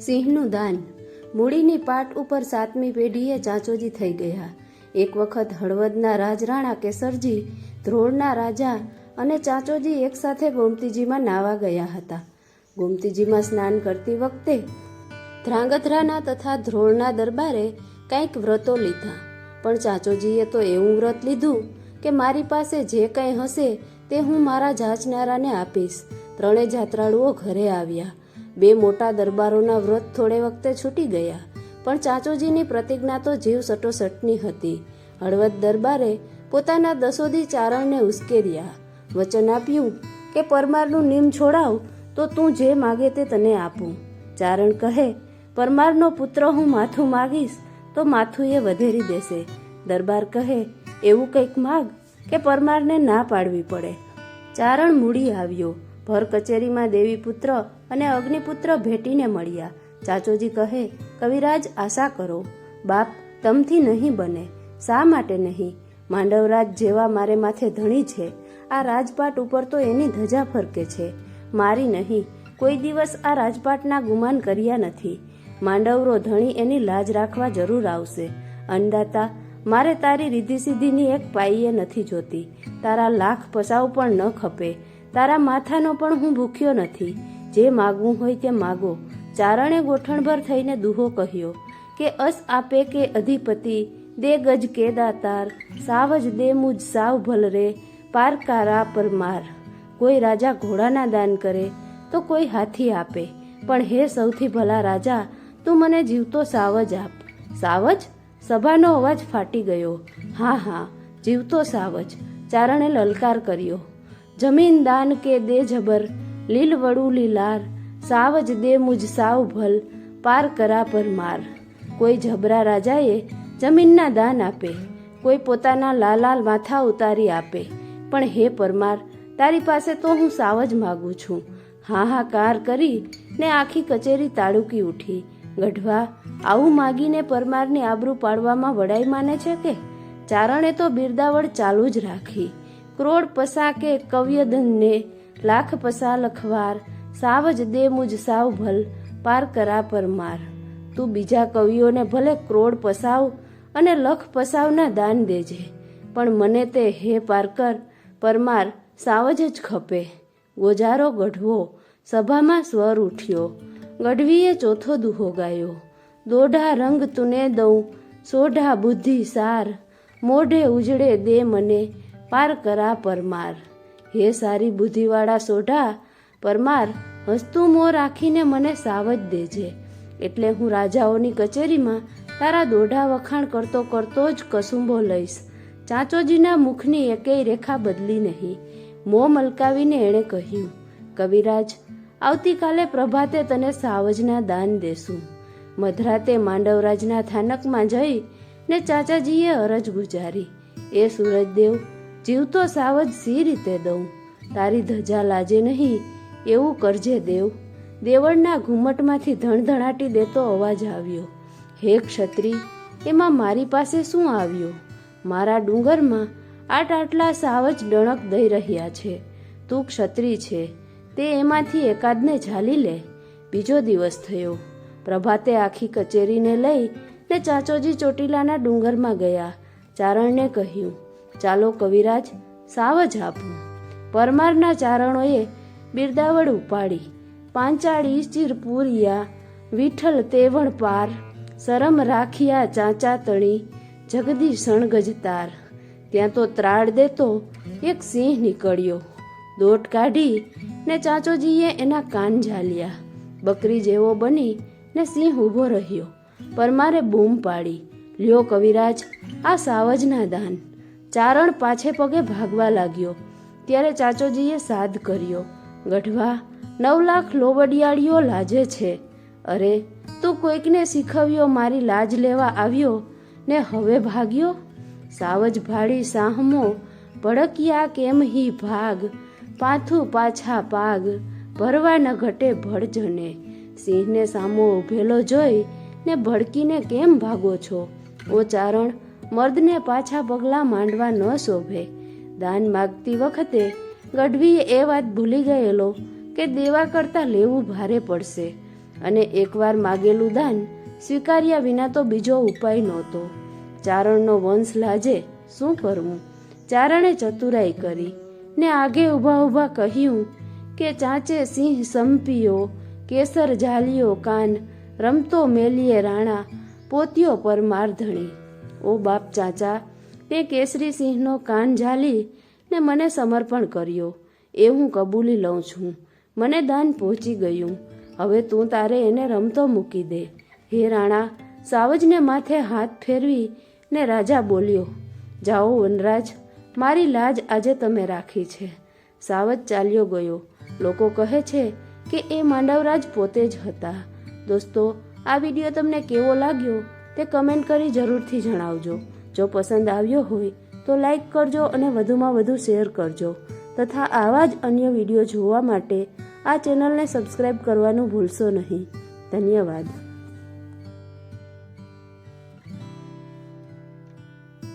સિંહનું દાન. મૂડીની પાટ ઉપર સાતમી પેઢીએ ચાંચોજી થઈ ગયા. એક વખત હળવદના રાજરાણા કેસરજી, ધ્રોળના રાજા અને ચાંચોજી એકસાથે ગોમતીજીમાં નાવા ગયા હતા. ગોમતીજીમાં સ્નાન કરતી વખતે ધ્રાંગધ્રાના તથા ધ્રોળના દરબારે કંઈક વ્રતો લીધા. પણ ચાંચોજીએ તો એવું વ્રત લીધું કે મારી પાસે જે કંઈ હશે તે હું મારા જાચનારાને આપીશ. ત્રણેય જાત્રાળુઓ ઘરે આવ્યા. બે મોટા દરબારોના વ્રત થોડે વખતે છૂટી ગયા, પણ ચાંચોજીની પ્રતિજ્ઞા તો જીવ સટોસટની હતી. હળવદ દરબારે પોતાના દસોદી ચારણને ઉશ્કેર્યા. વચન આપ્યું કે, પરમારનું નિમ છોડાવ, તો તું જે માગે તે તને આપું. ચારણ કહે, પરમારનો પુત્ર હું માથું માગીશ, તો માથું એ વધેરી દેશે. દરબાર કહે, એવું કંઈક માગ કે, પરમારને ના પાડવી પડે. ચારણ મૂડી આવ્યો. ભર કચેરીમાં દેવીપુત્ર અને અગ્નિપુત્ર ભેટીને મળ્યા. ચાચોજી કહે, કવિરાજ, આશા કરો. બાપ તમથી નહીં બને. શા માટે નહીં? માંડવરાજ જેવા મારે માથે ધણી છે. આ રાજપાટ ઉપર તો એની ધજા ફરકે છે. મારી નહીં. કોઈ દિવસ આ રાજપાટના ગુમાન કર્યા નથી. માંડવરો ધણી એની લાજ રાખવા જરૂર આવશે. અંદાતા મારે તારી રીધી સીધીની એક પાઈએ નથી જોતી. તારા લાખ પસાવ પણ ન ખપે. તારા માથાનો પણ હું ભૂખ્યો નથી. જે માગવું હોય તે માગો. ચારણે ગોઠણભર થઈને દુહો કહ્યો કે અસ આપે કે અધિપતિ? દે ગજ કે દાતાર. સાવજ દે મુજ સાવ ભલ રે. પારકારા પર માર. કોઈ રાજા ઘોડાના દાન કરે, તો કોઈ હાથી આપે. પણ હે સૌથી ભલા રાજા, તું મને જીવતો સાવજ આપ. સાવજ સભાનો અવાજ ફાટી ગયો. હા હા, જીવતો સાવજ ચારણે લલકાર કર્યો. જમીન દાન કે દે જબર, લીલ વડું લીલાર સાવજ દે મુજ સાવ ભલ, પાર કરા પર માર. કોઈ જબરા રાજાએ જમીનના દાન આપે, કોઈ પોતાના લાલાલ માથા ઉતારી આપે. પણ હે પરમાર, તારી પાસે તો હું સાવ જ માગું છું. હાહાકાર કરી ને આખી કચેરી તાળુકી ઉઠી. ગઢવા, આવું માગીને પરમારની આબરૂ પાડવામાં વડાઈ માને છે કે? ચારણે તો બિરદાવળ ચાલુ જ રાખી. ક્રોડ પસા કે કવ્ય ધનને લાખ પસા લખવાર સાવજ દે મુજ સાવ ભલ, પાર કરા પર માર. તું બીજા કવિઓને ભલે ક્રોડ પસાવ અને લખ પસાવના દાન દેજે, પણ મને તે હે પારકર પરમાર સાવજ જ ખપે. ગોજારો ગઢવો સભામાં સ્વર ઉઠ્યો, ગઢવીએ ચોથો દુહો ગાયો. દોઢા રંગ તુને દઉં, સોઢા બુદ્ધિ સાર, મોઢે ઉજળે દે મને પાર કરા પરમાર. હે સારી બુદ્ધિવાળા સોઢા, પરમાર, હસતું મોં રાખીને મને સાવજ દેજે. એટલે હું રાજાઓની કચેરીમાં તારા દોઢા વખાણ કરતો કરતો જ કસુંબો લઈશ. ચાંચોજીના મુખની એકેય રેખા બદલી નહીં. મોં મલકાવીને એણે કહ્યું, કવિરાજ, આવતીકાલે પ્રભાતે તને સાવજના દાન દેશું. મધરાતે માંડવરાજના થાનકમાં જઈ ને ચાચાજીએ અરજ ગુજારી. એ સૂરજદેવ જીવતો સાવજ સી રીતે દઉં. તારી ધજા લાજે નહીં, એવું કરજે દેવ. દેવળના ઘુમ્મટમાંથી ધણધણાટી દેતો અવાજ આવ્યો. હે ક્ષત્રિ એમાં મારી પાસે શું આવ્યું? મારા ડુંગરમાં આટ આટલા સાવજ ડણક દઈ રહ્યા છે. તું ક્ષત્રિ છે, તે એમાંથી એકાદને ઝાલી લે. બીજો દિવસ થયો. પ્રભાતે આખી કચેરીને લઈ ને ચાચોજી ચોટીલાના ડુંગરમાં ગયા. ચારણને કહ્યું ચાલો કવિરાજ સાવજ આપું. પરમારના ચારણોએ બિરદાવડ ઉપાડી, પાંચાળી ચીરપુરિયા વિઠ્ઠલ તેવણ પાર, શરમ રાખ્યા ચાંચા તણી, જગદી સણગજતાર ત્યાં તો ત્રાડ દેતો એક સિંહ નીકળ્યો, દોટ કાઢી ને ચાચોજીએ એના કાન ઝાલ્યા. બકરી જેવો બની ને સિંહ ઊભો રહ્યો, પરમારે બૂમ પાડી, લ્યો કવિરાજ, આ સાવજના દાન. ચારણ પાછે પગે ભાગવા લાગ્યો. ત્યારે ચાચોજીએ સાદ કર્યો, ગઢવા, નવ લાખ લોબડિયાળીઓ લાજે છે. અરે, તું કોઈકને શીખવ્યો મારી લાજ લેવા આવ્યો ને હવે ભાગ્યો? સાવજ ભાડી સાહમો, ભડકિયા કેમ હી ભાગ? પાથું પાછા પાગ, ભરવા ન ઘટે ભડજને સિંહને સામો ઉભેલો જોઈ ને ભડકીને કેમ ભાગો છો? ઓ ચારણ મર્દને પાછા પગલાં માંડવા ન શોભે. દાન માગતી વખતે ગઢવીએ એ વાત ભૂલી ગયેલો કે દેવા કરતાં લેવું ભારે પડશે અને એકવાર માગેલું દાન સ્વીકાર્યા વિના તો બીજો ઉપાય નહોતો. ચારણનો વંશ લાજે શું કરવું? ચારણે ચતુરાઈ કરી ને આગે ઊભા ઊભા કહ્યું કે ચાંચે સિંહ સંપીયો, કેસર ઝાલિયો કાન, રમતો મેલીએ રાણા, પોતિયો પર મારધણી ઓ બાપ ચાચા, તે કેસરી સિંહનો કાન ઝાલી ને મને સમર્પણ કર્યો. એ હું કબૂલી લઉં છું. મને દાન પહોંચી ગયું. હવે તું તારે એને રમતો મૂકી દે. હે રાણા, સાવજને માથે હાથ ફેરવી ને રાજા બોલ્યો, જાઓ વનરાજ, મારી લાજ આજે તમે રાખી છે. સાવજ ચાલ્યો ગયો. લોકો કહે છે કે એ માંડવરાજ પોતે જ હતા. દોસ્તો, આ વીડિયો તમને કેવો લાગ્યો? તે કમેન્ટ કરી જરૂરથી જણાવજો. જો પસંદ આવ્યો હોય, તો લાઈક કરજો અને વધુમાં વધુ શેર કરજો. તથા આવા જ અન્ય વીડિયો જોવા માટે આ ચેનલને સબસ્ક્રાઈબ કરવાનું ભૂલશો નહીં. ધન્યવાદ.